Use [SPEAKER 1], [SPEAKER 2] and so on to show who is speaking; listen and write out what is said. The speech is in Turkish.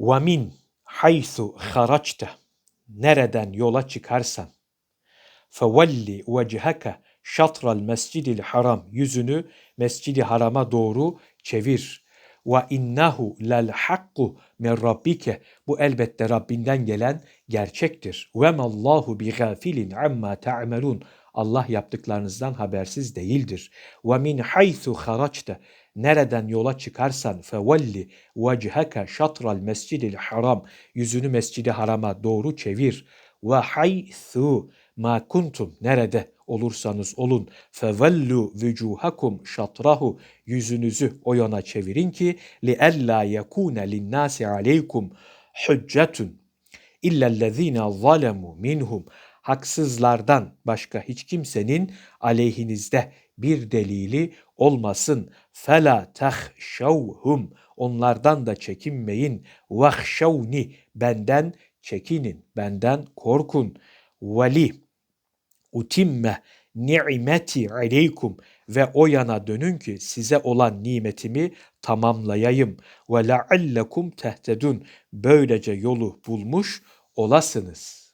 [SPEAKER 1] Min haythu haraçta nereden yola çıkarsan fevelli vecheke şatral mescidil haram yüzünü mescidi harama doğru çevir. Ve innehu lel hakku min rabbike bu elbette Rabbinden gelen gerçektir. Ve mallahu bi gafilin amma ta'melun Allah yaptıklarınızdan habersiz değildir. Ve min haythu haraçta nereden yola çıkarsan fevelli vecheke şatral mescidil haram yüzünü mescidi harama doğru çevir. Ve haythu ma kuntum nerede olursanız olun fevellu vucuhakum şatrahu yüzünüzü o yana çevirin ki li alla yekune linnasi aleykum hüccetun illellezine zalemu minhum haksızlardan başka hiç kimsenin aleyhinizde bir delili olmasın. Fela tahşavhum onlardan da çekinmeyin. Vahşavni benden çekinin, benden korkun. Veli utimme ni'meti aleykum ve o yana dönün ki size olan nimetimi tamamlayayım. Ve leallekum tehtedun böylece yolu bulmuş olasınız.''